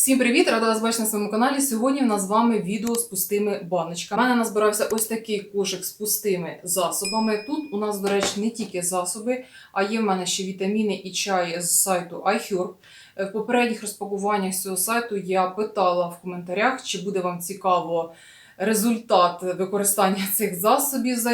Всім привіт! Рада вас бачити на своєму каналі. Сьогодні в нас з вами відео з пустими баночками. У мене назбирався ось такий кошик з пустими засобами. Тут у нас, до речі, не тільки засоби, а є в мене ще вітаміни і чай з сайту iHerb. Е, В попередніх розпакуваннях з цього сайту я питала в коментарях, чи буде вам цікаво результат використання цих засобів за.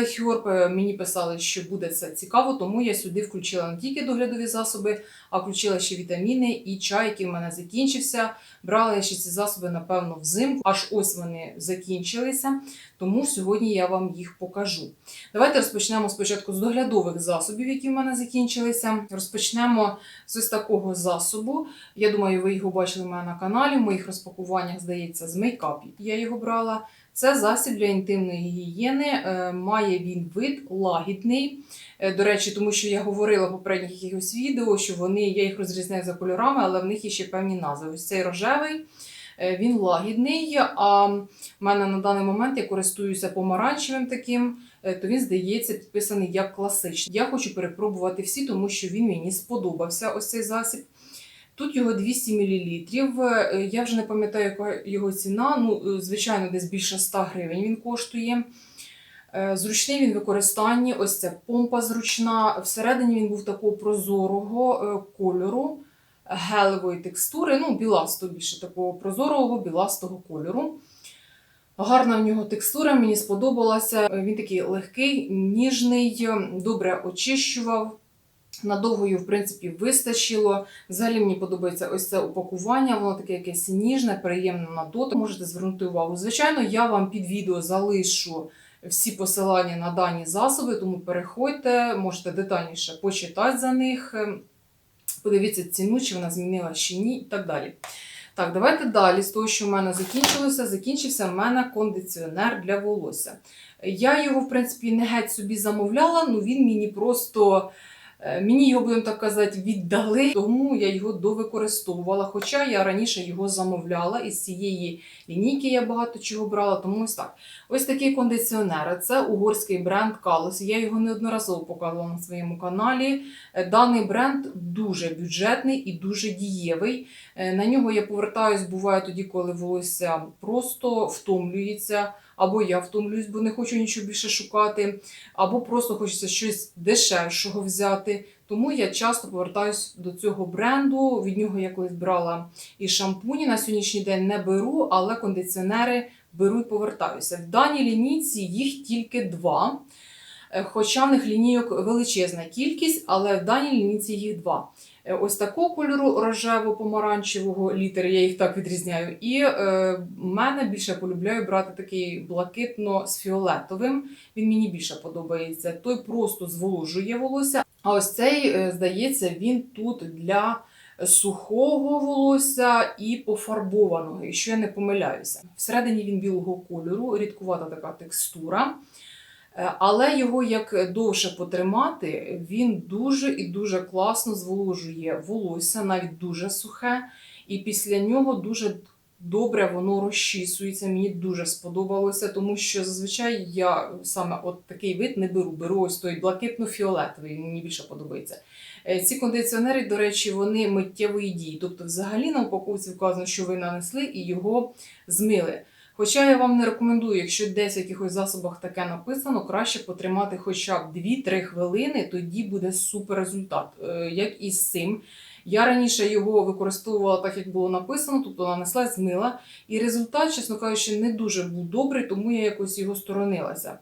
Е, Мені писали, що буде це цікаво, тому я сюди включила не тільки доглядові засоби, а включила ще вітаміни і чай, який в мене закінчився. Брала я ще ці засоби, напевно, взимку. Аж ось вони закінчилися, тому сьогодні я вам їх покажу. Давайте розпочнемо спочатку з доглядових засобів, які в мене закінчилися. Розпочнемо з ось такого засобу. Я думаю, ви його бачили в мене на каналі. В моїх розпакуваннях, здається, з мейкапів я його брала. Це засіб для інтимної гігієни. Е, Має він вид лагідний. Е, До речі, тому що я говорила в попередніх якихось відео, що вони, я їх розрізняю за кольорами, але в них є ще певні назви. Ось цей рожевий, він лагідний. А в мене на даний момент я користуюся помаранчевим таким, е, то він здається підписаний як класичний. Я хочу перепробувати всі, тому що він мені сподобався. Ось цей засіб. Тут його 200 мл. Е, Я вже не пам'ятаю, яка його ціна. Ну, е, звичайно, десь більше 100 гривень він коштує. Е, Зручний він в використанні, ось ця помпа зручна. Всередині він був такого прозорого е, кольору, гелевої текстури, ну, біластого більше такого прозорого, біластого кольору. Гарна в нього текстура, мені сподобалася. Він такий легкий, ніжний, добре очищував. Надовго його, в принципі, вистачило. Взагалі мені подобається ось це упакування, воно таке якесь ніжне, приємне на дотик. Можете звернути увагу. Звичайно, я вам під відео залишу всі посилання на дані засоби, тому переходьте, можете детальніше почитати за них. Подивіться ціну, чи вона змінила чи ні, і так далі. Так, давайте далі. З того, що в мене закінчилося, закінчився в мене кондиціонер для волосся. Я його, в принципі, не геть собі замовляла, ну він мені просто. Е, Мені його, будемо так казати, віддали, тому я його довикористовувала. Хоча я раніше його замовляла із цієї лінійки я багато чого брала, тому ось так. Ось такий кондиціонер. Це угорський бренд Kalos. Я його неодноразово показувала на своєму каналі. Е, Даний бренд дуже бюджетний і дуже дієвий. Е, На нього я повертаюсь, буває тоді, коли волосся просто втомлюється. Або я втомлююсь, бо не хочу нічого більше шукати, або просто хочеться щось дешевшого взяти. Тому я часто повертаюсь до цього бренду. Від нього я колись брала і шампуні. На сьогоднішній день не беру, але кондиціонери беру і повертаюся. В даній лінійці їх тільки два. Е, Хоча в них лінійок величезна кількість, але в даній лінійці їх два. Е, Ось такого кольору рожево-помаранчевого літер, я їх так відрізняю. І е, мене більше полюбляю брати такий блакитно з фіолетовим. Він мені більше подобається. Той просто зволожує волосся. А ось цей, е, здається, він тут для сухого волосся і пофарбованого, якщо я не помиляюся. Всередині він білого кольору, рідкувата така текстура. Е, Але його як довше потримати, він дуже і дуже класно зволожує волосся, навіть дуже сухе. І після нього дуже добре воно розчісується. Мені дуже сподобалося, тому що зазвичай я саме от такий вид не беру. Беру ось той блакитно-фіолетовий, мені більше подобається. Е, Ці кондиціонери, до речі, вони миттєвої дії. Тобто, взагалі на упаковці вказано, що ви нанесли і його змили. Хоча я вам не рекомендую, якщо десь в якихось засобах таке написано, краще потримати хоча б 2-3 хвилини, тоді буде супер результат. Е, Як і з цим. Я раніше його використовувала так, як було написано, тобто нанесла, змила. І результат, чесно кажучи, не дуже був добрий, тому я якось його сторонилася.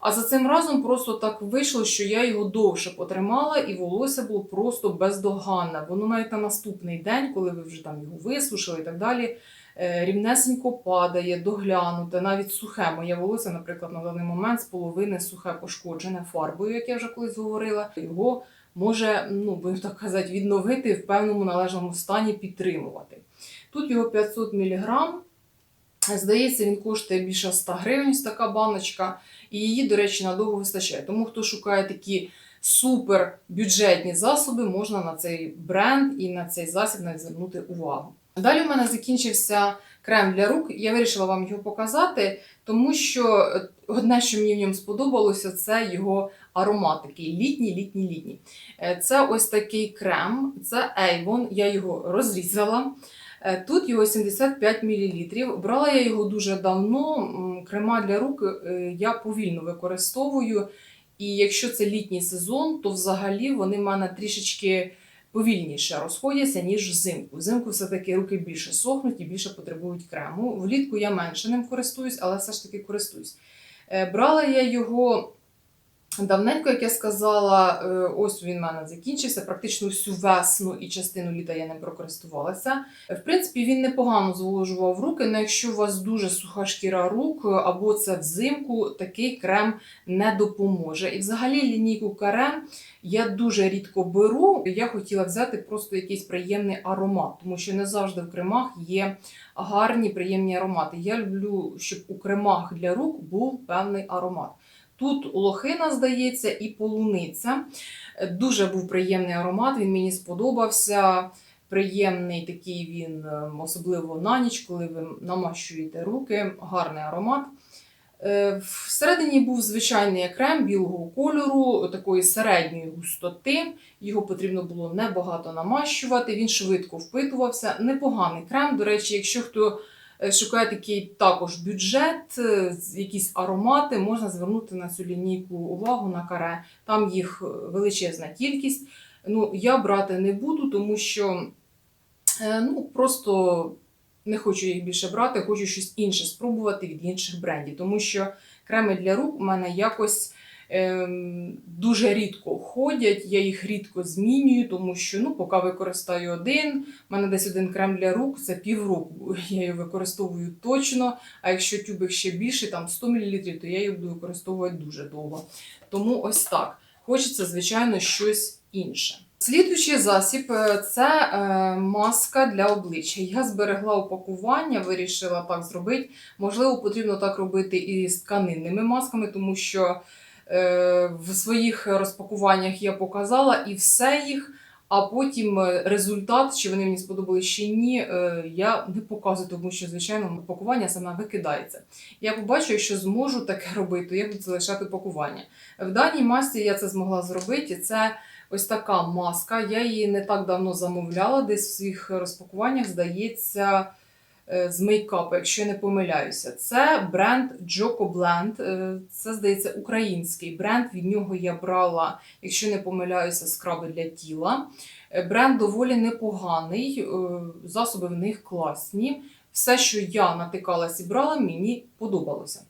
А за цим разом просто так вийшло, що я його довше потримала, і волосся було просто бездоганне. Воно навіть на наступний день, коли ви вже там його висушили і так далі, рівнесенько падає, доглянуте, навіть сухе. Моє волосся, наприклад, на даний момент з половини сухе пошкоджене фарбою, як я вже колись говорила. Його може, ну будемо так казати, відновити в певному належному стані підтримувати. Тут його 500 мг. Здається, він коштує більше 100 гривень, така баночка. І її, до речі, надовго вистачає. Тому хто шукає такі супер бюджетні засоби, можна на цей бренд і на цей засіб навіть звернути увагу. Далі у мене закінчився крем для рук. Я вирішила вам його показати, тому що е, одне, що мені в ньому сподобалося, це його аромат такий літній, літній, літній. Е, Це ось такий крем, це Avon, я його розрізала. Е, Тут його 75 мл. Брала я його дуже давно. Крема для рук я повільно використовую. І якщо це літній сезон, то взагалі вони в мене трішечки повільніше розходяться, ніж взимку. Взимку все-таки руки більше сохнуть і більше потребують крему. Влітку я менше ним користуюсь, але все ж таки користуюсь. Е, Брала я його давненько, як я сказала, е, ось він в мене закінчився. Практично всю весну і частину літа я ним прокористувалася. В принципі, він непогано зволожував руки, але якщо у вас дуже суха шкіра рук е, або це взимку, такий крем не допоможе. І взагалі лінійку карем я дуже рідко беру. Я хотіла взяти просто якийсь приємний аромат, тому що не завжди в кремах є гарні приємні аромати. Я люблю, щоб у кремах для рук був певний аромат. Тут лохина, здається, і полуниця. Е, Дуже був приємний аромат, він мені сподобався. Приємний такий він, е, особливо на ніч, коли ви намащуєте руки, гарний аромат. Е, Всередині був звичайний крем білого кольору, такої середньої густоти. Його потрібно було небагато намащувати, він швидко впитувався. Непоганий крем. До речі, якщо хто е, шукає такий також бюджет, е, якісь аромати, можна звернути на цю лінійку увагу на каре. Там їх е, величезна кількість. Ну, я брати не буду, тому що ну, просто не хочу їх більше брати, хочу щось інше спробувати від інших брендів. Тому що креми для рук у мене якось дуже рідко ходять, я їх рідко змінюю, тому що ну, поки використаю один, у мене десь один крем для рук це півроку. Я його використовую точно. А якщо тюбик ще більше, там 100 мл, то я її буду використовувати дуже довго. Тому ось так. Хочеться, звичайно, щось інше. Слідуючий засіб е, це е, маска для обличчя. Я зберегла упакування, вирішила так зробити. Можливо, потрібно так робити і з тканинними масками, тому що в своїх розпакуваннях я показала і все їх. А потім е, результат, чи вони мені сподобались чи ні, е, я не показую, тому що, звичайно, пакування саме викидається. Я побачу, якщо зможу таке робити, я буду залишати пакування. В даній масці я це змогла зробити. Це ось така маска. Я її не так давно замовляла, десь в своїх розпакуваннях, здається, е, з мейкапу, якщо я не помиляюся. Це бренд Joko Blend. Е, Це, здається, український бренд. Від нього я брала, якщо не помиляюся, скраби для тіла. Е, Бренд доволі непоганий, е, засоби в них класні. Все, що я натикалась і брала, мені подобалося.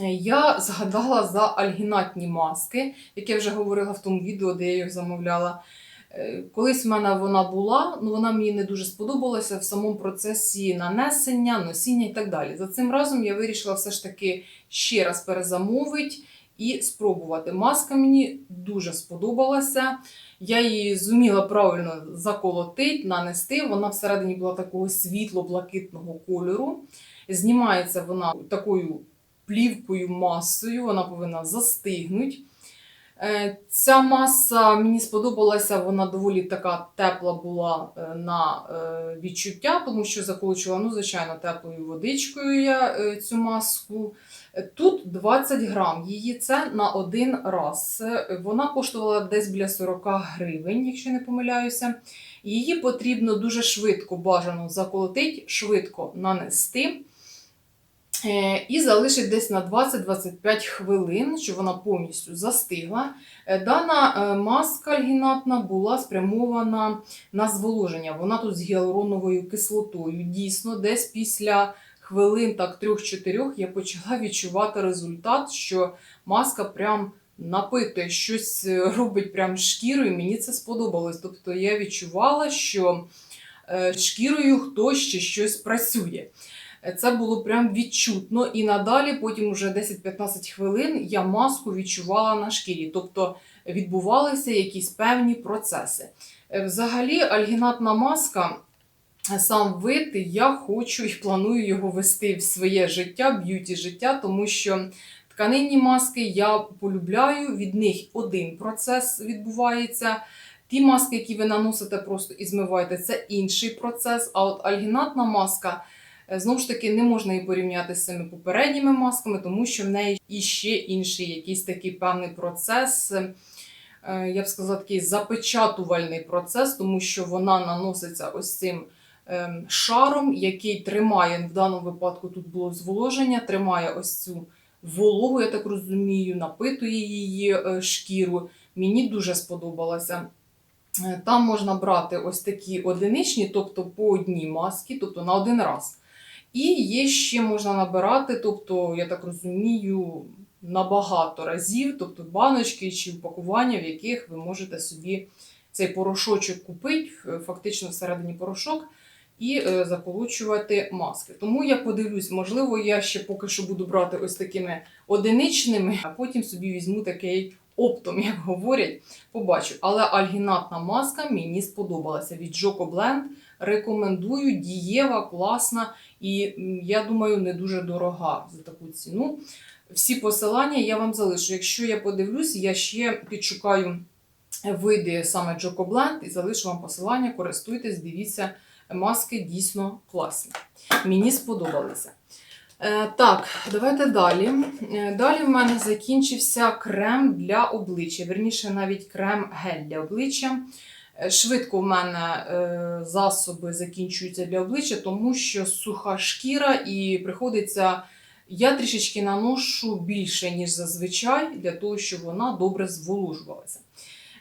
Е, Я згадала за альгінатні маски, як я вже говорила в тому відео, де я їх замовляла. Е, Колись в мене вона була, але вона мені не дуже сподобалася в самому процесі нанесення, носіння і так далі. За цим разом я вирішила все ж таки ще раз перезамовити і спробувати. Маска мені дуже сподобалася. Я її зуміла правильно заколотити, нанести. Вона всередині була такого світло-блакитного кольору. Знімається вона такою плівкою масою, вона повинна застигнути. Е, Ця маса мені сподобалася, вона доволі така тепла була е, на е, відчуття, тому що заколочувала, ну, звичайно, теплою водичкою я цю маску. Тут 20 грам, її це на один раз. Вона коштувала десь біля 40 гривень, якщо не помиляюся. Її потрібно дуже швидко бажано заколотити, швидко нанести. Е, І залишить десь на 20-25 хвилин, щоб вона повністю застигла. Е, Дана е, маска альгінатна була спрямована на зволоження. Вона тут з гіалуроновою кислотою. Дійсно, десь після хвилин так 3-4 я почала відчувати результат, що маска прям напитує, щось робить прям шкірою. Мені це сподобалось. Тобто я відчувала, що шкірою хтось ще щось працює. Це було прям відчутно, і надалі, потім уже 10-15 хвилин, я маску відчувала на шкірі, тобто відбувалися якісь певні процеси. Е, Взагалі, альгінатна маска, сам вид, я хочу і планую його вести в своє життя, б'юті життя, тому що тканинні маски я полюбляю, від них один процес відбувається. Ті маски, які ви наносите просто і змиваєте, це інший процес. А от альгінатна маска. Е, Знову ж таки, не можна її порівняти з цими попередніми масками, тому що в неї іще інший якийсь такий певний процес. е, Я б сказала, такий запечатувальний процес, тому що вона наноситься ось цим ем, шаром, який тримає в даному випадку тут було зволоження, тримає ось цю вологу, я так розумію, напитує її е, шкіру. Мені дуже сподобалося. Там можна брати ось такі одиничні, тобто по одній маски, тобто на один раз. І є ще можна набирати, тобто, я так розумію, на багато разів, тобто баночки чи упакування, в яких ви можете собі цей порошочок купити, фактично всередині порошок, і е, заколочувати маски. Тому я подивлюсь, можливо, я ще поки що буду брати ось такими одиничними, а потім собі візьму такий оптом, як говорять, побачу. Але альгінатна маска мені сподобалася від Joko Blend. Рекомендую, дієва, класна і я думаю, не дуже дорога за таку ціну. Всі посилання я вам залишу. Якщо я подивлюсь, я ще підшукаю види саме Blend і залишу вам посилання. Користуйтесь, дивіться, маски дійсно класні. Мені сподобалися. Е, так, давайте далі. Е, Далі в мене закінчився крем для обличчя, верніше, навіть крем-гель для обличчя. Е, Швидко в мене е, засоби закінчуються для обличчя, тому що суха шкіра і приходиться. Я трішечки наношу більше, ніж зазвичай, для того, щоб вона добре зволожувалася.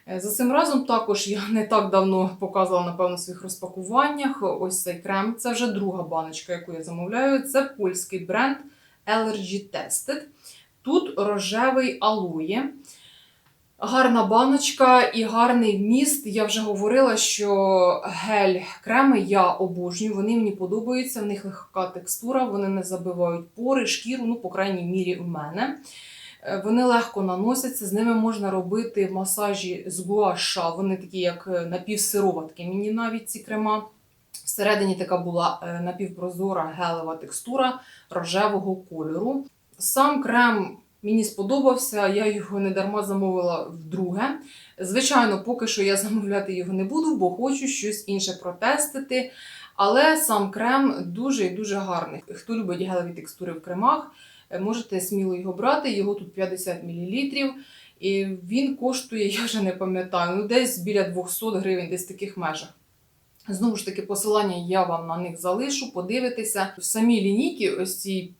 Е, За цим разом також я не так давно показувала, напевно, в своїх розпакуваннях ось цей крем. Це вже друга баночка, яку я замовляю. Це польський бренд Allergy Tested. Тут рожевий алоє. Гарна баночка і гарний вміст. Я вже говорила, що гель креми я обожнюю. Вони мені подобаються. В них легка текстура, вони не забивають пори, шкіру, ну, по крайній мірі, в мене. Е, Вони легко наносяться, з ними можна робити масажі з гуаша. Вони такі, як е, напівсироватки. Мені навіть ці крема. Всередині така була е, напівпрозора гелева текстура рожевого кольору. Сам крем мені сподобався, я його не дарма замовила вдруге. Звичайно, поки що я замовляти його не буду, бо хочу щось інше протестити. Але сам крем дуже і дуже гарний. Хто любить гелеві текстури в кремах, е, можете сміло його брати. Його тут 50 мл. І він коштує, я вже не пам'ятаю, ну десь біля 200 гривень, десь в таких межах. Знову ж таки, посилання я вам на них залишу, подивитися. В самій лінійці, ось ці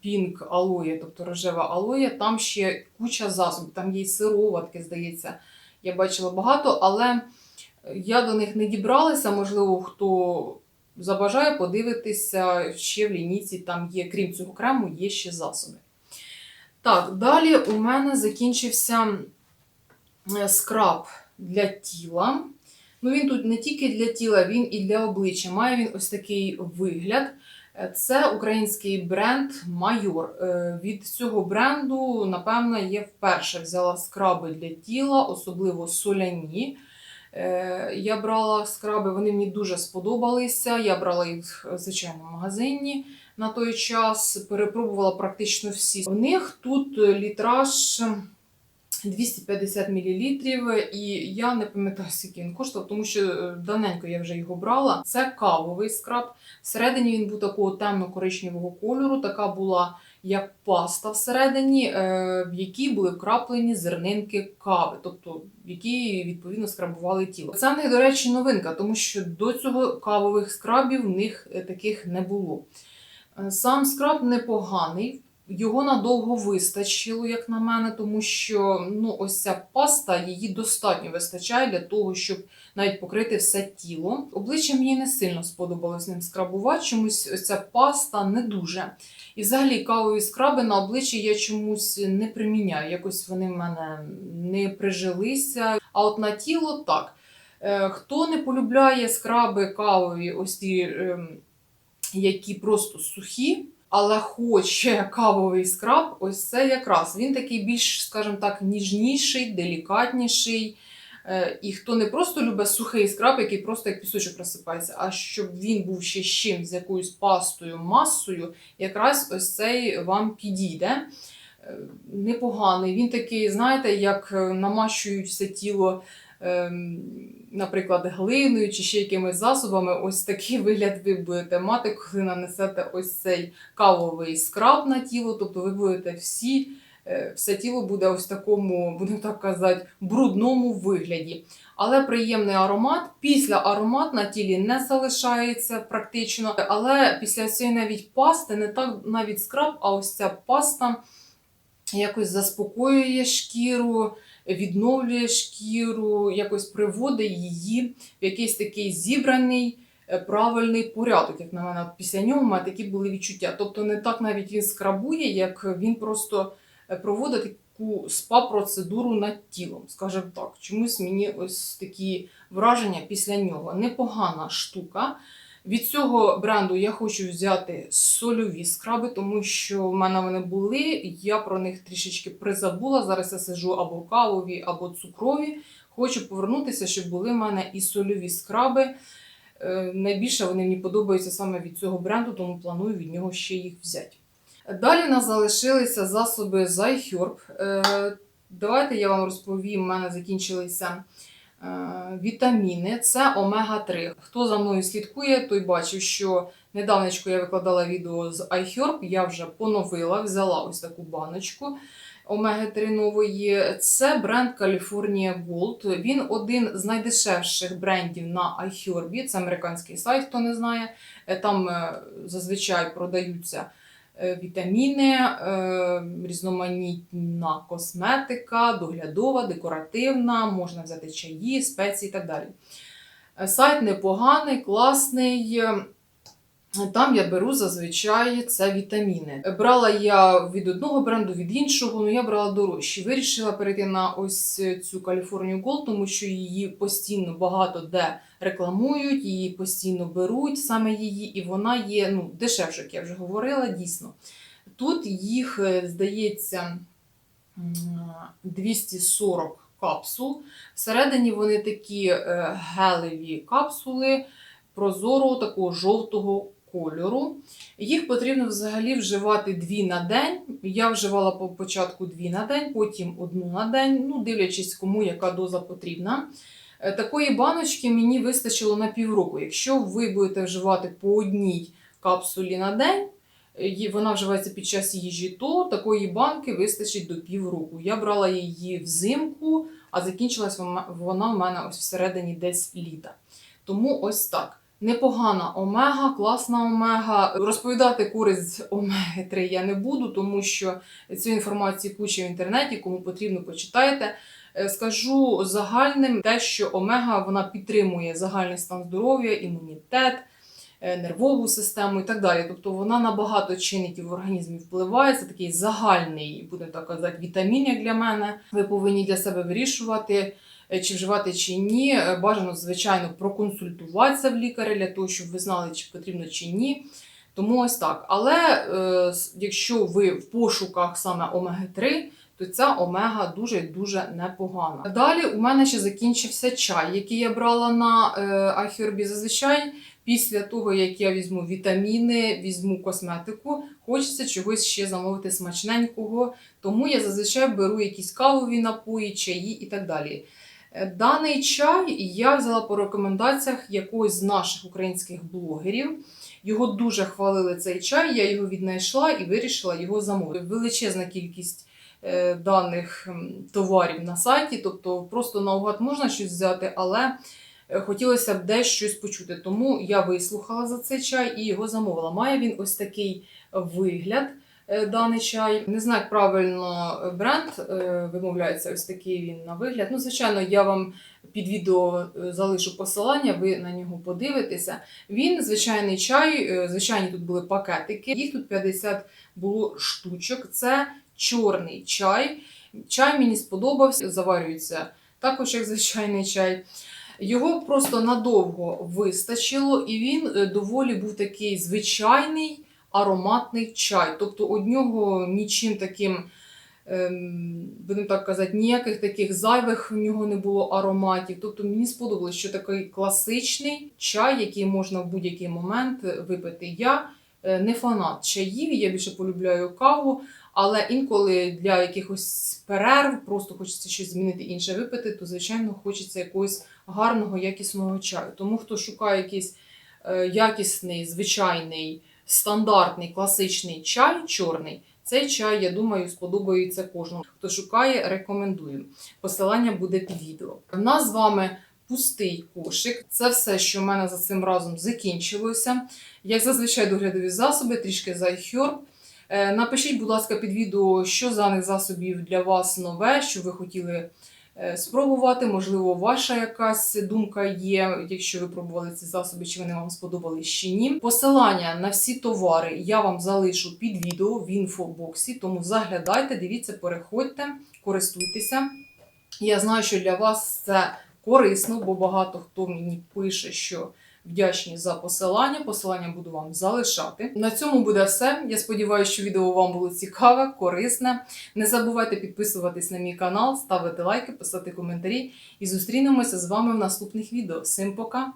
пінк алоє, тобто рожева алоє, там ще куча засобів, там є сироватки, здається, я бачила багато, але я до них не дібралася. Можливо, хто забажає подивитися, ще в лінійці там є, крім цього крему, є ще засоби. Так, далі у мене закінчився е, скраб для тіла. Ну, він тут не тільки для тіла, він і для обличчя. Має він ось такий вигляд. Це український бренд Майор. Е, Від цього бренду, напевно, я вперше взяла скраби для тіла, особливо соляні. Е, Я брала скраби, вони мені дуже сподобалися. Я брала їх, звичайно, в магазині на той час. Перепробувала практично всі. У них тут літраж 250 мл, і я не пам'ятаю, скільки він коштував, тому що е, давненько я вже його брала. Це кавовий скраб. Всередині він був такого темно-коричневого кольору. Така була як паста всередині, е, в якій були вкраплені зернинки кави, тобто які відповідно скрабували тіло. Це них, до речі, новинка, тому що до цього кавових скрабів в них е, таких не було. Сам скраб непоганий. Його надовго вистачило, як на мене, тому що ну, ось ця паста її достатньо вистачає для того, щоб навіть покрити все тіло. Обличчя мені не сильно сподобалось ним скрабувати, чомусь ось ця паста не дуже. І взагалі кавові скраби на обличчі я чомусь не приміняю. Якось вони в мене не прижилися. А от на тіло так. Е, Хто не полюбляє скраби кавові, ось ті, ем, які просто сухі, але хоче кавовий скраб, ось це якраз. Він такий більш, скажімо так, ніжніший, делікатніший. Е, І хто не просто любить сухий скраб, який просто як пісочок розсипається, а щоб він був ще з чим, з якоюсь пастою, масою, якраз ось цей вам підійде. Е, Непоганий. Він такий, знаєте, як е, намащують все тіло, наприклад, глиною чи ще якимись засобами. Ось такий вигляд ви будете мати, коли нанесете ось цей кавовий скраб на тіло. Тобто ви будете всі е, все тіло буде ось такому, будемо так казати, брудному вигляді. Але приємний аромат. Після аромат на тілі не залишається практично. Але після цієї навіть пасти, не так навіть скраб, а ось ця паста якось заспокоює шкіру, відновлює шкіру, якось приводить її в якийсь такий зібраний. е, Правильний порядок, як на мене, після нього мене такі були відчуття. Тобто не так навіть він скрабує, як він просто е, проводить таку спа-процедуру над тілом, скажімо так. Чомусь мені ось такі враження після нього. Непогана штука. Від цього бренду я хочу взяти сольові скраби, тому що в мене вони були. Я про них трішечки призабула. Зараз я сижу або кавові, або цукрові. Хочу повернутися, щоб були в мене і сольові скраби. Е, Найбільше вони мені подобаються саме від цього бренду, тому планую від нього ще їх взяти. Далі в нас залишилися засоби з iHerb. Е, Давайте я вам розповім, у мене закінчилися вітаміни. Це омега-3. Хто за мною слідкує, той бачив, що недавнечко я викладала відео з iHerb, я вже поновила, взяла ось таку баночку омеги-3 нової. Це бренд California Gold. Він один з найдешевших брендів на iHerb. Це американський сайт, хто не знає. Е, Там е, зазвичай продаються е, вітаміни, е, різноманітна косметика, доглядова, декоративна, можна взяти чаї, спеції і так далі. Е, Сайт непоганий, класний. Там я беру зазвичай це вітаміни. Брала я від одного бренду, від іншого, ну я брала дорожчі. Вирішила перейти на ось цю California Gold, тому що її постійно багато де рекламують, її постійно беруть саме її, і вона є ну, дешевше, як я вже говорила, дійсно. Тут їх, е, здається, 240 капсул. Всередині вони такі е, гелеві капсули прозорого такого жовтого кольору. Їх потрібно взагалі вживати дві на день. Я вживала по початку дві на день, потім одну на день, ну, дивлячись, кому яка доза потрібна. Е, Такої баночки мені вистачило на півроку. Якщо ви будете вживати по одній капсулі на день, е, вона вживається під час їжі, то такої банки вистачить до півроку. Я брала її взимку, а закінчилась вона- в мене ось всередині десь літа. Тому ось так. Непогана омега, класна омега. Розповідати користь омеги 3 я не буду, тому що цю інформацію куча в інтернеті, кому потрібно, почитайте. Е, Скажу загальним те, що омега вона підтримує загальний стан здоров'я, імунітет, е, нервову систему і так далі. Тобто вона на багато чинників в організмі впливає. Це такий загальний, будемо так казати, вітамін, як для мене. Ви повинні для себе вирішувати. Е, Чи вживати чи ні, Е, бажано, звичайно, проконсультуватися в лікаря для того, щоб ви знали, чи потрібно чи ні. Тому ось так. Але е, якщо ви в пошуках саме омеги-3, то ця омега дуже дуже непогана. Далі у мене ще закінчився чай, який я брала на е, Ахербі. Зазвичай після того, як я візьму вітаміни, візьму косметику, хочеться чогось ще замовити смачненького. Тому я зазвичай беру якісь кавові напої, чаї і так далі. Е, Даний чай я взяла по рекомендаціях якогось з наших українських блогерів. Його дуже хвалили цей чай, я його віднайшла і вирішила його замовити. Величезна кількість е, даних товарів на сайті, тобто просто наугад можна щось взяти, але е, хотілося б десь щось почути. Тому я вислухала за цей чай і його замовила. Має він ось такий вигляд. Е, Даний чай. Не знаю, як правильно е, бренд е, вимовляється ось такий він на вигляд. Ну, звичайно, я вам під відео залишу посилання, ви на нього подивитеся. Він звичайний чай, звичайні тут були пакетики, їх тут 50 було штучок. Це чорний чай. Чай мені сподобався, заварюється також як звичайний чай. Його просто надовго вистачило, і він доволі був такий звичайний ароматний чай. Тобто од нього нічим таким, ем, будемо так казати, ніяких таких зайвих в нього не було ароматів. Тобто мені сподобалось, що такий класичний чай, який можна в будь-який момент випити. Я е, не фанат чаїв, я більше полюбляю каву. Але інколи для якихось перерв просто хочеться щось змінити інше випити, то звичайно хочеться якогось гарного, якісного чаю. Тому хто шукає якийсь е, якісний, звичайний, стандартний, класичний чай чорний, Цей чай, я думаю, сподобається кожному. Хто шукає, рекомендую. Посилання буде під відео. У нас з вами пустий кошик. Це все, що в мене за цим разом закінчилося. Як зазвичай доглядові засоби, трішки зайхьор. Е, Напишіть, будь ласка, під відео, що з даних засобів для вас нове, що ви хотіли спробувати. Можливо, ваша якась думка є, якщо ви пробували ці засоби, чи вони вам сподобались чи ні. Посилання на всі товари я вам залишу під відео в інфобоксі, тому заглядайте, дивіться, переходьте, користуйтеся. Я знаю, що для вас це корисно, бо багато хто мені пише, що вдячні за посилання. Посилання буду вам залишати. На цьому буде все. Я сподіваюся, що відео вам було цікаве, корисне. Не забувайте підписуватись на мій канал, ставити лайки, писати коментарі. І зустрінемося з вами в наступних відео. Всім пока!